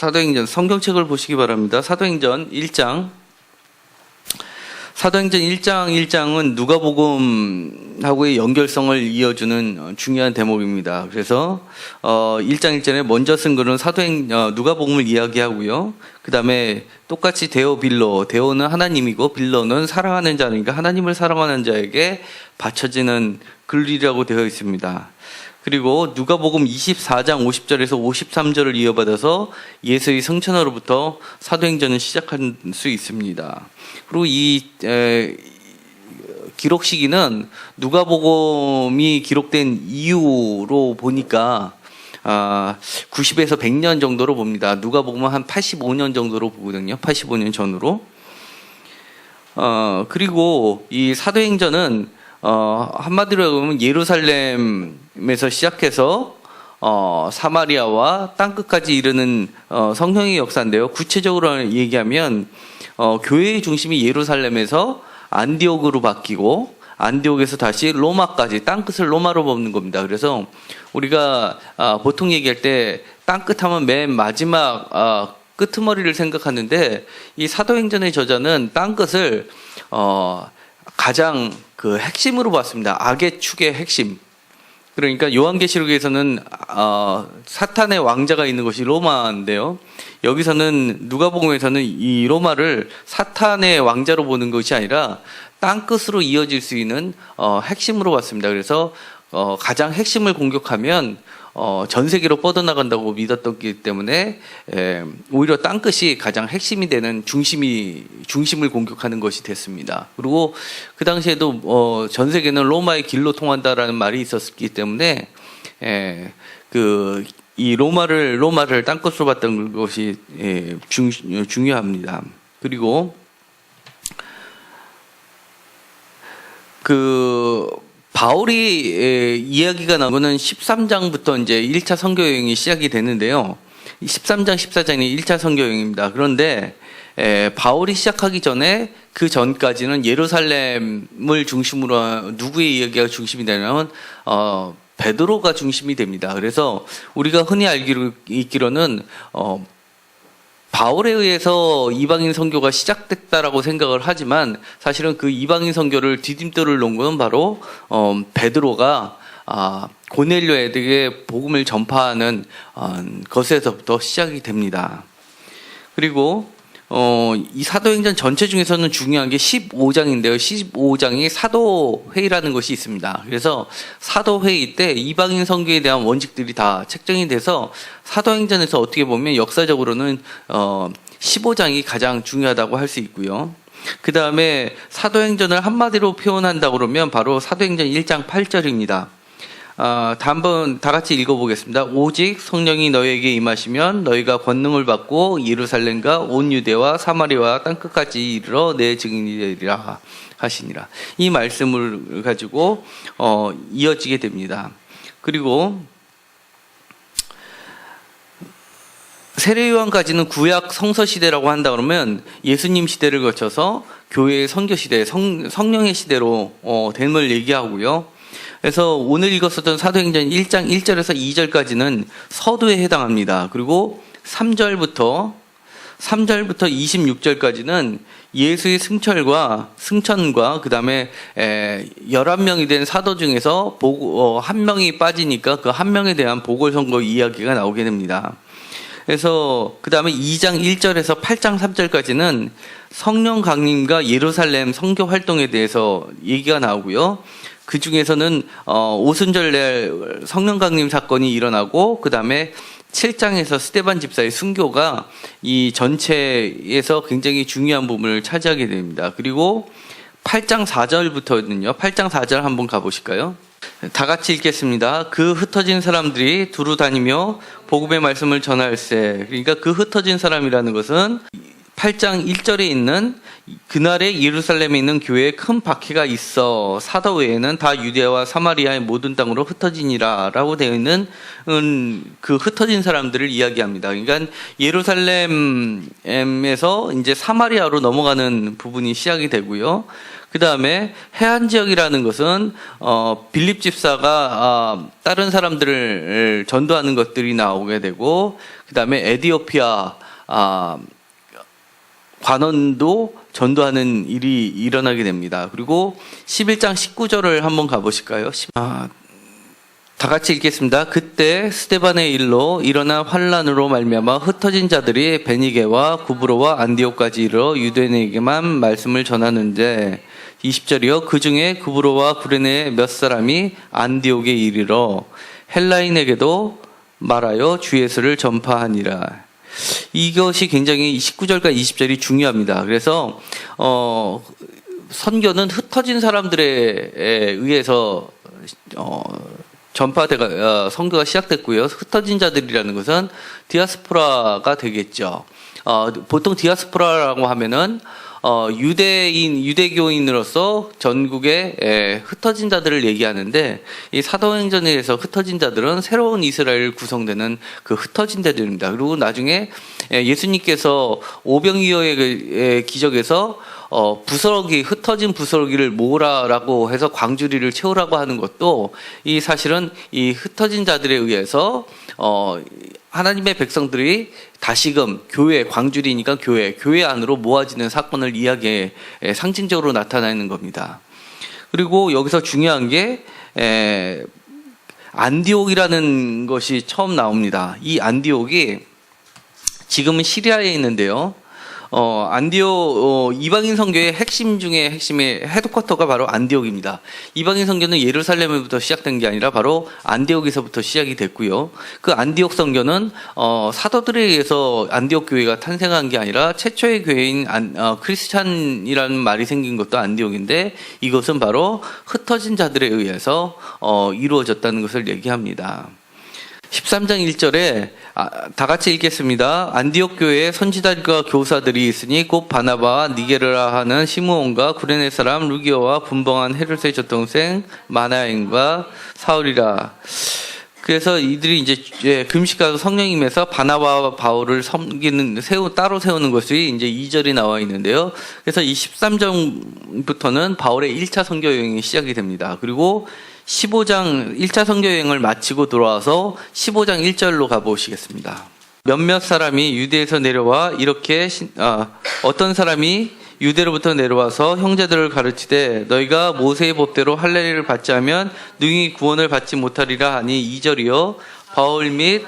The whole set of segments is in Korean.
사도행전 성경책을 보시기 바랍니다. 사도행전 1장 사도행전 1장 1장은 누가복음하고의 연결성을 이어주는 중요한 대목입니다. 그래서 어 1장 1절에 먼저 쓴 글은 사도행 어, 누가복음을 이야기하고요. 그다음에 똑같이 데오 빌로 데오는 하나님이고 빌로는 사랑하는 자니까 하나님을 사랑하는 자에게 바쳐지는 글이라고 되어 있습니다. 그리고 누가복음 24장 50절에서 53절을 이어받아서 예수의 성천어로부터 사도행전을 시작할 수 있습니다. 그리고 이 에, 기록 시기는 누가복음이 기록된 이후로 보니까 아, 90에서 100년 정도로 봅니다. 누가복음은 한 85년 정도로 보거든요. 85년 전으로. 어, 그리고 이 사도행전은 어, 한마디로 보면 예루살렘 에서 시작해서 어, 사마리아와 땅끝까지 이르는 어, 성령의 역사인데요. 구체적으로 얘기하면 어, 교회의 중심이 예루살렘에서 안디옥으로 바뀌고 안디옥에서 다시 로마까지 땅끝을 로마로 뽑는 겁니다. 그래서 우리가 아, 보통 얘기할 때 땅끝 하면 맨 마지막 아, 끄트머리를 생각하는데 이 사도행전의 저자는 땅끝을 어, 가장 그 핵심으로 봤습니다. 악의 축의 핵심. 그러니까 요한계시록에서는 어, 사탄의 왕자가 있는 것이 로마인데요. 여기서는 누가복음에서는 이 로마를 사탄의 왕자로 보는 것이 아니라 땅 끝으로 이어질 수 있는 어, 핵심으로 봤습니다. 그래서 어, 가장 핵심을 공격하면 어, 전 세계로 뻗어나간다고 믿었기 때문에 에, 오히려 땅끝이 가장 핵심이 되는 중심이 중심을 공격하는 것이 됐습니다. 그리고 그 당시에도 어, 전 세계는 로마의 길로 통한다라는 말이 있었기 때문에 에, 그, 이 로마를 로마를 땅끝으로 봤던 것이 예, 중, 중요합니다. 그리고 그 바울이 에, 이야기가 나오는 13장부터 이제 1차 선교 여행이 시작이 되는데요. 13장, 14장이 1차 선교 여행입니다. 그런데 에, 바울이 시작하기 전에 그 전까지는 예루살렘을 중심으로 한- 누구의 이야기가 중심이 되냐면 어, 베드로가 중심이 됩니다. 그래서 우리가 흔히 알기로 있기로는 어, 바울에 의해서 이방인 선교가 시작됐다라고 생각을 하지만 사실은 그 이방인 선교를 디딤돌을 놓은 것은 바로 어, 베드로가 아, 고넬료에게 복음을 전파하는 어, 것에서부터 시작이 됩니다. 그리고 어, 이 사도행전 전체 중에서는 중요한 게 15장인데요. 15장이 사도회의라는 것이 있습니다. 그래서 사도회의 때 이방인 선교에 대한 원칙들이 다 책정이 돼서 사도행전에서 어떻게 보면 역사적으로는 어, 15장이 가장 중요하다고 할 수 있고요. 그 다음에 사도행전을 한마디로 표현한다 그러면 바로 사도행전 1장 8절입니다. 아, 다 한번 다 같이 읽어보겠습니다. 오직 성령이 너에게 임하시면 너희가 권능을 받고 예루살렘과 온 유대와 사마리아와 땅끝까지 이르러 내 증인이 되리라 하시니라. 이 말씀을 가지고 어, 이어지게 됩니다. 그리고 세례요한까지는 구약 성서 시대라고 한다 그러면 예수님 시대를 거쳐서 교회의 선교 시대, 성, 성령의 시대로 어, 됨을 얘기하고요. 그래서 오늘 읽었었던 사도행전 1장 1절에서 2절까지는 서두에 해당합니다. 그리고 3절부터 3절부터 26절까지는 예수의 승철과 승천과 그다음에 에 11명이 된 사도 중에서 어, 한 명이 빠지니까 그 한 명에 대한 보궐 선거 이야기가 나오게 됩니다. 그래서 그 다음에 2장 1절에서 8장 3절까지는 성령 강림과 예루살렘 선교 활동에 대해서 얘기가 나오고요. 그 중에서는 어, 오순절 날 성령 강림 사건이 일어나고 그 다음에 7장에서 스테반 집사의 순교가 이 전체에서 굉장히 중요한 부분을 차지하게 됩니다. 그리고 8장 4절부터는요. 8장 4절 한번 가보실까요? 다 같이 읽겠습니다. 그 흩어진 사람들이 두루 다니며 복음의 말씀을 전할세. 그러니까 그 흩어진 사람이라는 것은 8장 1절에 있는 그날에 예루살렘에 있는 교회에 큰 박해가 있어 사도 외에는 다 유대와 사마리아의 모든 땅으로 흩어지니라라고 되어 있는 음, 그 흩어진 사람들을 이야기합니다. 그러니까 예루살렘에서 이제 사마리아로 넘어가는 부분이 시작이 되고요. 그 다음에 해안 지역이라는 것은 어, 빌립 집사가 아, 다른 사람들을 전도하는 것들이 나오게 되고 그 다음에 에디오피아 아, 관원도 전도하는 일이 일어나게 됩니다. 그리고 11장 19절을 한번 가보실까요? 아, 다 같이 읽겠습니다. 그때 스테반의 일로 일어난 환란으로 말미암아 흩어진 자들이 베니게와 구브로와 안디오까지 이르러 유대인에게만 말씀을 전하는데 20절이요. 그 중에 구브로와 구레네 몇 사람이 안디옥에 이르러 헬라인에게도 말하여 주 예수를 전파하니라. 이것이 굉장히 19절과 20절이 중요합니다. 그래서 어 선교는 흩어진 사람들에 의해서 어 전파대가 어, 선교가 시작됐고요. 흩어진 자들이라는 것은 디아스포라가 되겠죠. 어, 보통 디아스포라라고 하면은 어, 유대인 유대교인으로서 전국에 에, 흩어진 자들을 얘기하는데 이 사도행전에서 흩어진 자들은 새로운 이스라엘 구성되는 그 흩어진 자들입니다. 그리고 나중에 에, 예수님께서 오병이어의 기적에서 어, 부스러기 흩어진 부스러기를 모으라라고 해서 광주리를 채우라고 하는 것도 이 사실은 이 흩어진 자들에 의해서 어, 하나님의 백성들이 다시금 교회 광주리니까 교회 교회 안으로 모아지는 사건을 이야기에 상징적으로 나타나는 겁니다. 그리고 여기서 중요한 게 에, 안디옥이라는 것이 처음 나옵니다. 이 안디옥이 지금은 시리아에 있는데요. 어, 안디오 어, 이방인 선교의 핵심 중에 핵심의 헤드쿼터가 바로 안디옥입니다. 이방인 선교는 예루살렘에부터 시작된 게 아니라 바로 안디옥에서부터 시작이 됐고요. 그 안디옥 선교는 어, 사도들에 의해서 안디옥 교회가 탄생한 게 아니라 최초의 교회인 안, 어, 크리스찬이라는 말이 생긴 것도 안디옥인데 이것은 바로 흩어진 자들에 의해서 어, 이루어졌다는 것을 얘기합니다. 13장 1절에 아, 다 같이 읽겠습니다. 안디옥 교회에 선지자들과 교사들이 있으니 곧 바나바와 니게르라 하는 시므온과 구레네 사람 루기오와 분봉한 헤르스의 젖동생 마나인과 사울이라. 그래서 이들이 이제 예, 금식가서 성령임에서 바나바와 바울을 섬기는 세우 따로 세우는 것이 이제 2절이 나와 있는데요. 그래서 이 13절부터는 바울의 1차 선교 여행이 시작이 됩니다. 그리고 15장 1차 선교 여행을 마치고 돌아와서 15장 1절로 가보시겠습니다. 몇몇 사람이 유대에서 내려와 이렇게 아, 어떤 사람이 유대로부터 내려와서 형제들을 가르치되 너희가 모세의 법대로 할례를 받지 않으면 능히 구원을 받지 못하리라 하니 2절이요 바울 및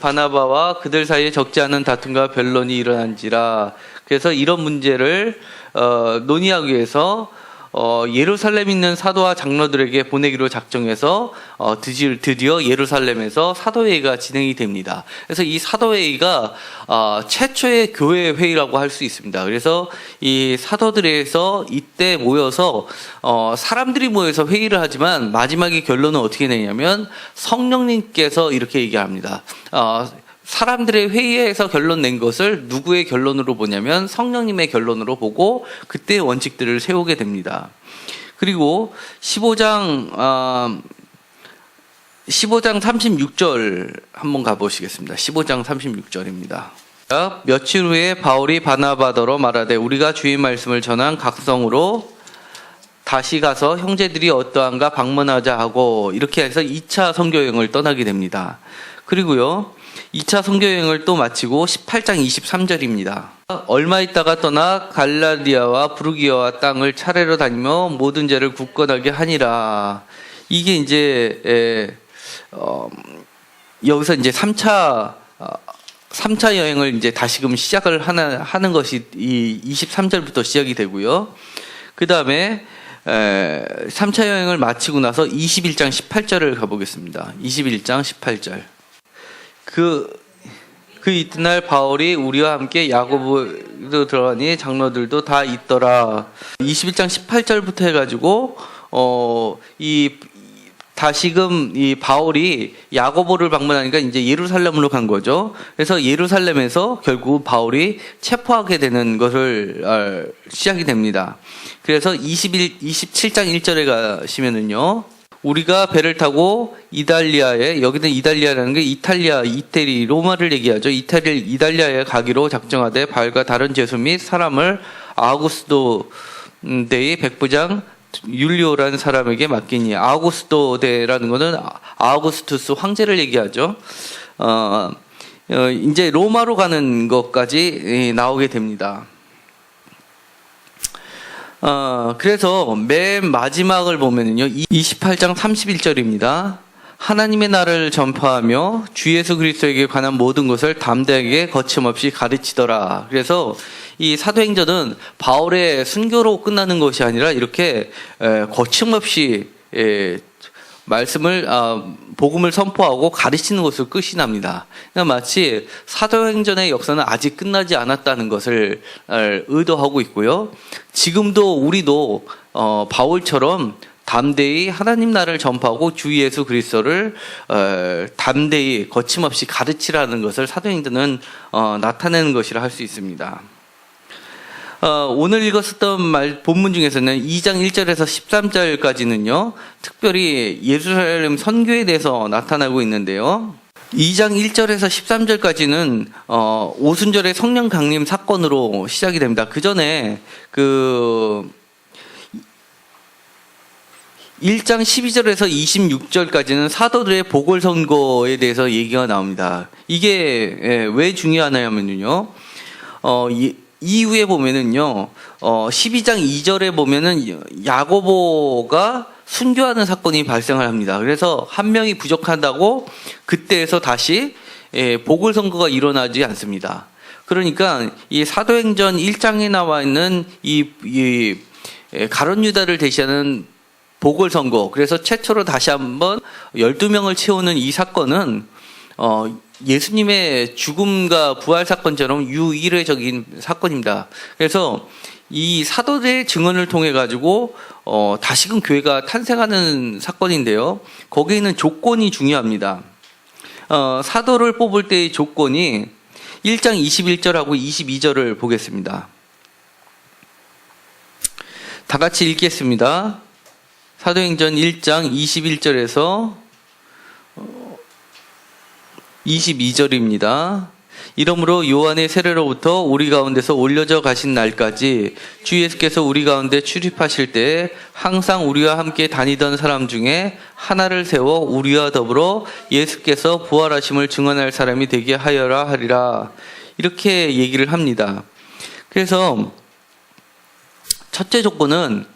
바나바와 그들 사이에 적지 않은 다툼과 변론이 일어난지라 그래서 이런 문제를 어, 논의하기 위해서 어, 예루살렘 있는 사도와 장로들에게 보내기로 작정해서 어, 드디어 예루살렘에서 사도회의가 진행이 됩니다. 그래서 이 사도회의가 어, 최초의 교회 회의라고 할 수 있습니다. 그래서 이 사도들에서 이때 모여서 어, 사람들이 모여서 회의를 하지만 마지막에 결론은 어떻게 내냐면 성령님께서 이렇게 얘기합니다. 어, 사람들의 회의에서 결론 낸 것을 누구의 결론으로 보냐면 성령님의 결론으로 보고 그때 원칙들을 세우게 됩니다. 그리고 15장 어, 15장 36절 한번 가보시겠습니다. 15장 36절입니다. 며칠 후에 바울이 바나바더러 말하되 우리가 주의 말씀을 전한 각성으로 다시 가서 형제들이 어떠한가 방문하자 하고 이렇게 해서 2차 선교 여행을 떠나게 됩니다. 그리고요. 2차 선교여행을 또 마치고 18장 23절입니다. 얼마 있다가 떠나 갈라디아와 부르기아와 땅을 차례로 다니며 모든 죄를 굳건하게 하니라. 이게 이제 에, 어, 여기서 이제 3차 어, 3차 여행을 이제 다시금 시작을 하는, 하는 것이 이 23절부터 시작이 되고요. 그 다음에 3차 여행을 마치고 나서 21장 18절을 가보겠습니다. 21장 18절. 그, 그 이튿날 바울이 우리와 함께 야고보도 들어가니 장로들도 다 있더라. 21장 18절부터 해가지고, 어, 이, 다시금 이 바울이 야고보를 방문하니까 이제 예루살렘으로 간 거죠. 그래서 예루살렘에서 결국 바울이 체포하게 되는 것을 아, 시작이 됩니다. 그래서 21, 27장 1절에 가시면은요. 우리가 배를 타고 이달리아에 여기는 이달리아라는 게 이탈리아, 이태리, 로마를 얘기하죠. 이태리, 이달리아에 가기로 작정하되 발과 다른 제수 및 사람을 아우구스도 대의 백부장 율리오라는 사람에게 맡기니 아우구스토 대라는 거는 아- 아우구스투스 황제를 얘기하죠. 어, 어, 이제 로마로 가는 것까지 예, 나오게 됩니다. 어, 그래서 맨 마지막을 보면은요, 28장 31절입니다. 하나님의 나라를 전파하며 주 예수 그리스도에게 관한 모든 것을 담대하게 거침없이 가르치더라. 그래서 이 사도행전은 바울의 순교로 끝나는 것이 아니라 이렇게 에, 거침없이 에, 말씀을 아, 복음을 선포하고 가르치는 것으로 끝이 납니다. 그러니까 마치 사도행전의 역사는 아직 끝나지 않았다는 것을 에, 의도하고 있고요. 지금도 우리도 어, 바울처럼 담대히 하나님 나라를 전파하고 주 예수 그리스도를 어, 담대히 거침없이 가르치라는 것을 사도행전은 어, 나타내는 것이라 할 수 있습니다. 어, 오늘 읽었었던 말, 본문 중에서는 2장 1절에서 13절까지는요, 특별히 예루살렘 선교에 대해서 나타나고 있는데요. 2장 1절에서 13절까지는 어, 오순절의 성령 강림 사건으로 시작이 됩니다. 그 전에 그 1장 12절에서 26절까지는 사도들의 보궐선거에 대해서 얘기가 나옵니다. 이게 예, 왜 중요하냐면요. 어, 이, 이후에 보면은요, 어, 12장 2절에 보면은 야고보가 순교하는 사건이 발생을 합니다. 그래서 한 명이 부족한다고 그때에서 다시 예, 보궐선거가 일어나지 않습니다. 그러니까 이 사도행전 1장에 나와 있는 이, 이 예, 가론 유다를 대시하는 보궐선거. 그래서 최초로 다시 한번 12명을 채우는 이 사건은, 어, 예수님의 죽음과 부활 사건처럼 유일회적인 사건입니다. 그래서 이 사도들의 증언을 통해 가지고, 어, 다시금 교회가 탄생하는 사건인데요. 거기에 있는 조건이 중요합니다. 어, 사도를 뽑을 때의 조건이 1장 21절하고 22절을 보겠습니다. 다 같이 읽겠습니다. 사도행전 1장 21절에서 22절입니다. 이러므로 요한의 세례로부터 우리 가운데서 올려져 가신 날까지 주 예수께서 우리 가운데 출입하실 때 항상 우리와 함께 다니던 사람 중에 하나를 세워 우리와 더불어 예수께서 부활하심을 증언할 사람이 되게 하여라 하리라. 이렇게 얘기를 합니다. 그래서 첫째 조건은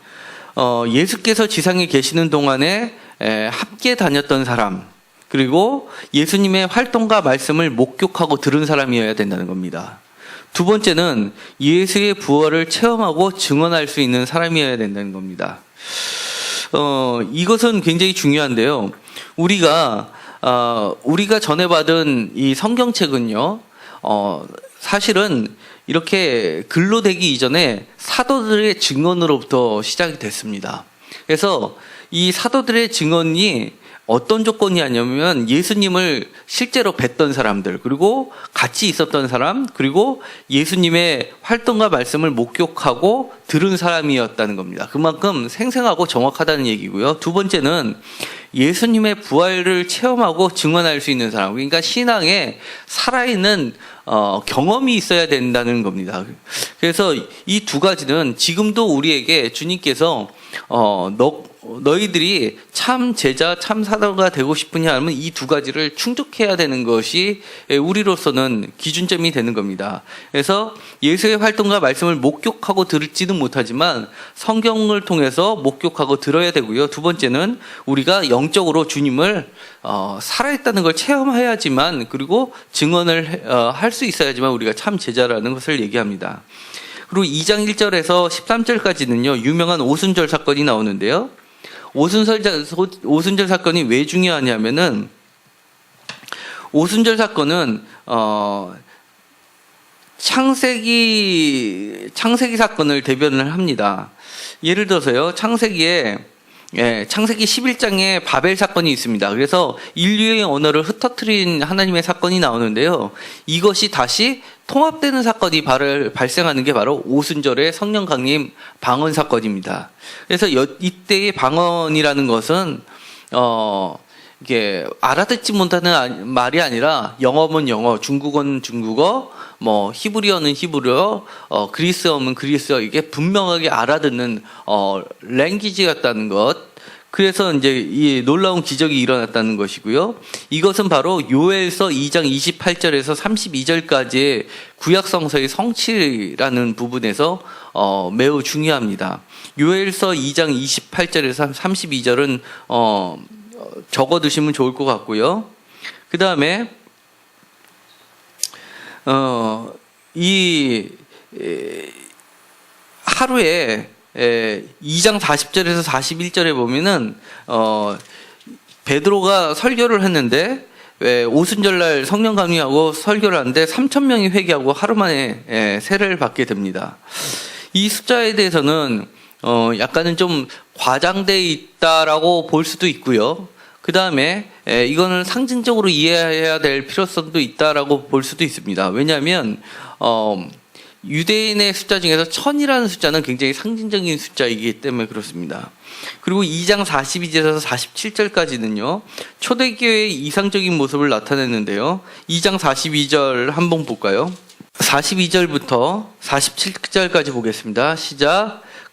어, 예수께서 지상에 계시는 동안에 에, 함께 다녔던 사람, 그리고 예수님의 활동과 말씀을 목격하고 들은 사람이어야 된다는 겁니다. 두 번째는 예수의 부활을 체험하고 증언할 수 있는 사람이어야 된다는 겁니다. 어, 이것은 굉장히 중요한데요. 우리가, 어, 우리가 전해받은 이 성경책은요, 어, 사실은 이렇게 글로 되기 이전에 사도들의 증언으로부터 시작이 됐습니다. 그래서 이 사도들의 증언이 어떤 조건이냐면 예수님을 실제로 뵀던 사람들, 그리고 같이 있었던 사람, 그리고 예수님의 활동과 말씀을 목격하고 들은 사람이었다는 겁니다. 그만큼 생생하고 정확하다는 얘기고요. 두 번째는 예수님의 부활을 체험하고 증언할 수 있는 사람, 그러니까 신앙에 살아있는 어, 경험이 있어야 된다는 겁니다. 그래서 이 두 가지는 지금도 우리에게 주님께서 어, 너, 너희들이 참 제자, 참 사도가 되고 싶으냐 하면 이 두 가지를 충족해야 되는 것이 우리로서는 기준점이 되는 겁니다. 그래서 예수의 활동과 말씀을 목격하고 들을지는 못하지만 성경을 통해서 목격하고 들어야 되고요. 두 번째는 우리가 영적으로 주님을 어, 살아있다는 걸 체험해야지만 그리고 증언을 어, 할수 있어야지만 우리가 참 제자라는 것을 얘기합니다. 그리고 2장 1절에서 13절까지는요, 유명한 오순절 사건이 나오는데요. 오순절, 오순절 사건이 왜 중요하냐면은, 오순절 사건은, 어, 창세기, 창세기 사건을 대변을 합니다. 예를 들어서요, 창세기에 예, 창세기 11장에 바벨 사건이 있습니다. 그래서 인류의 언어를 흩어뜨린 하나님의 사건이 나오는데요. 이것이 다시 통합되는 사건이 바로 발생하는 게 바로 오순절의 성령 강림 방언 사건입니다. 그래서 여, 이때의 방언이라는 것은 어 이게 알아듣지 못하는 말이 아니라 영어면 영어, 중국어는 중국어, 뭐 히브리어는 히브리어, 어, 그리스어면 그리스어 이게 분명하게 알아듣는 어, 랭귀지였다는 것. 그래서 이제 이 놀라운 기적이 일어났다는 것이고요. 이것은 바로 요엘서 2장 28절에서 32절까지의 구약 성서의 성취라는 부분에서 어, 매우 중요합니다. 요엘서 2장 28절에서 32절은 어, 적어 두시면 좋을 것 같고요. 그 다음에 어, 이 에, 하루에 에, 2장 40절에서 41절에 보면은 어, 베드로가 설교를 했는데 에, 오순절날 성령 강림하고 설교를 하는데 3천 명이 회개하고 하루 만에 에, 세례를 받게 됩니다. 이 숫자에 대해서는 어, 약간은 좀 과장돼 있다라고 볼 수도 있고요. 그 다음에 이거는 상징적으로 이해해야 될 필요성도 있다라고 볼 수도 있습니다. 왜냐하면 어, 유대인의 숫자 중에서 천이라는 숫자는 굉장히 상징적인 숫자이기 때문에 그렇습니다. 그리고 2장 42절에서 47절까지는요, 초대교회의 이상적인 모습을 나타냈는데요. 2장 42절 한번 볼까요? 42절부터 47절까지 보겠습니다. 시작.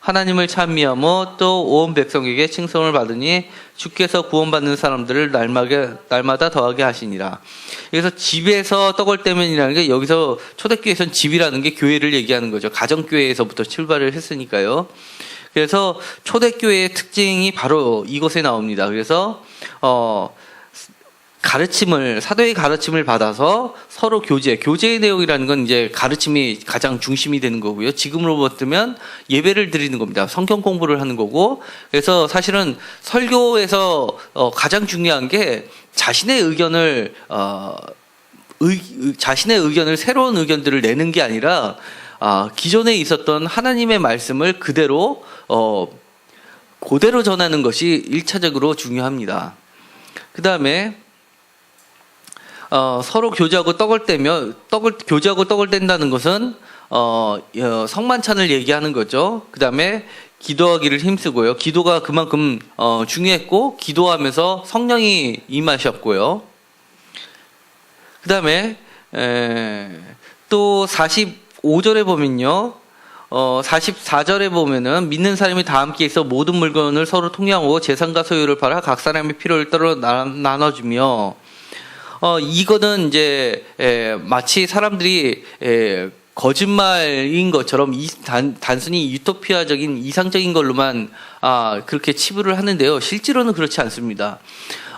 하나님을 찬미하며 또 온 백성에게 칭송을 받으니 주께서 구원받는 사람들을 날마다, 날마다 더하게 하시니라. 그래서 집에서 떡을 떼면이라는 게 여기서 초대교회에서는 집이라는 게 교회를 얘기하는 거죠. 가정교회에서부터 출발을 했으니까요. 그래서 초대교회의 특징이 바로 이곳에 나옵니다. 그래서 어 가르침을 사도의 가르침을 받아서 서로 교제, 교제의 내용이라는 건 이제 가르침이 가장 중심이 되는 거고요. 지금으로 보면 예배를 드리는 겁니다. 성경 공부를 하는 거고. 그래서 사실은 설교에서 어, 가장 중요한 게 자신의 의견을 어, 의, 자신의 의견을 새로운 의견들을 내는 게 아니라 아, 기존에 있었던 하나님의 말씀을 그대로 어, 그대로 전하는 것이 일차적으로 중요합니다. 그 다음에 어, 서로 교제하고 떡을 떼며 떡을 교제하고 떡을 뗀다는 것은 어, 어, 성만찬을 얘기하는 거죠. 그 다음에 기도하기를 힘쓰고요. 기도가 그만큼 어, 중요했고 기도하면서 성령이 임하셨고요. 그 다음에 또 45절에 보면요. 어, 44절에 보면은 믿는 사람이 다 함께 있어 모든 물건을 서로 통용하고 재산과 소유를 팔아 각 사람의 필요를 따라 나눠주며 어, 이거는 이제 에, 마치 사람들이 에, 거짓말인 것처럼 이, 단, 단순히 유토피아적인 이상적인 걸로만 아, 그렇게 치부를 하는데요. 실제로는 그렇지 않습니다.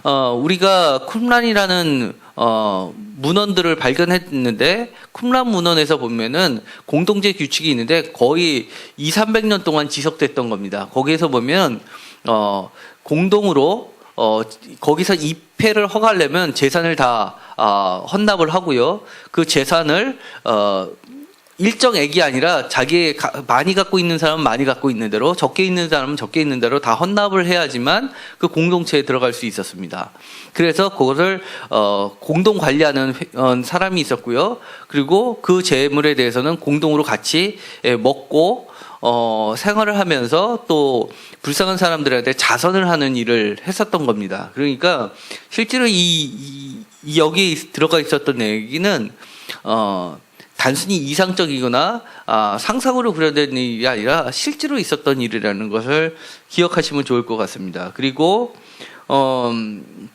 어, 우리가 쿰란이라는 어, 문헌들을 발견했는데 쿰란 문헌에서 보면은 공동체 규칙이 있는데 거의 2, 300년 동안 지속됐던 겁니다. 거기에서 보면 어, 공동으로 어, 거기서 입회를 허가하려면 재산을 다 어, 헌납을 하고요. 그 재산을 어, 일정액이 아니라 자기 많이 갖고 있는 사람은 많이 갖고 있는 대로 적게 있는 사람은 적게 있는 대로 다 헌납을 해야지만 그 공동체에 들어갈 수 있었습니다. 그래서 그것을 어, 공동 관리하는 어, 사람이 있었고요. 그리고 그 재물에 대해서는 공동으로 같이 예, 먹고 어, 생활을 하면서 또 불쌍한 사람들한테 자선을 하는 일을 했었던 겁니다. 그러니까 실제로 이, 이, 이 여기에 들어가 있었던 얘기는 어, 단순히 이상적이거나 아, 상상으로 그려낸 일이 아니라 실제로 있었던 일이라는 것을 기억하시면 좋을 것 같습니다. 그리고 어,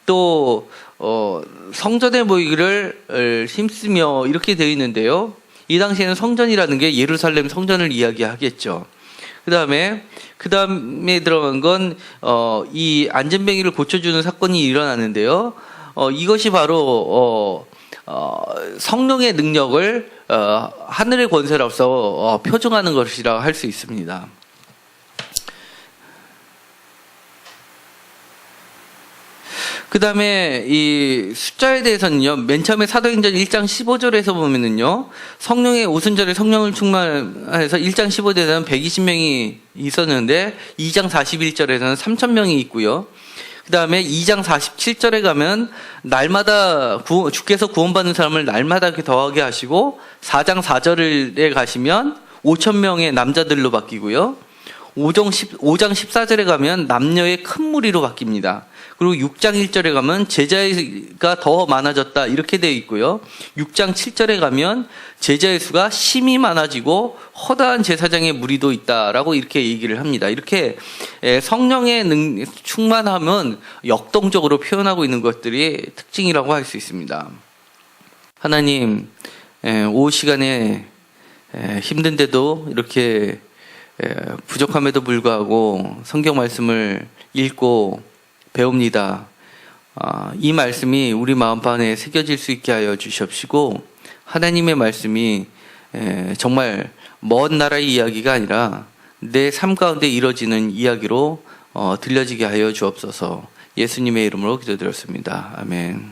또 어, 성전에 모이기를 힘쓰며 이렇게 되어 있는데요. 이 당시에는 성전이라는 게 예루살렘 성전을 이야기하겠죠. 그 다음에 그 다음에 들어간 건 어, 이 안전뱅이를 고쳐주는 사건이 일어나는데요. 어, 이것이 바로 어, 어, 성령의 능력을 어, 하늘의 권세로서 어, 표정하는 것이라 할 수 있습니다. 그 다음에 이 숫자에 대해서는요, 맨 처음에 사도행전 1장 15절에서 보면은요, 성령의 오순절에 성령을 충만해서 1장 15절에서는 120명이 있었는데, 2장 41절에서는 3,000명이 있고요. 그 다음에 2장 47절에 가면, 날마다 구- 주께서 구원받는 사람을 날마다 더하게 하시고, 4장 4절에 가시면 5,000명의 남자들로 바뀌고요. 5장, 10, 5장 14절에 가면 남녀의 큰 무리로 바뀝니다. 그리고 6장 1절에 가면 제자가 더 많아졌다 이렇게 되어 있고요. 6장 7절에 가면 제자의 수가 심히 많아지고 허다한 제사장의 무리도 있다라고 이렇게 얘기를 합니다. 이렇게 에, 성령의 능, 충만함은 역동적으로 표현하고 있는 것들이 특징이라고 할 수 있습니다. 하나님, 에, 오후 시간에 에, 힘든데도 이렇게 에, 부족함에도 불구하고 성경 말씀을 읽고 배웁니다. 아, 이 말씀이 우리 마음판에 새겨질 수 있게 하여 주시옵시고 하나님의 말씀이 에, 정말 먼 나라의 이야기가 아니라 내 삶 가운데 이뤄지는 이야기로 어, 들려지게 하여 주옵소서 예수님의 이름으로 기도드렸습니다. 아멘.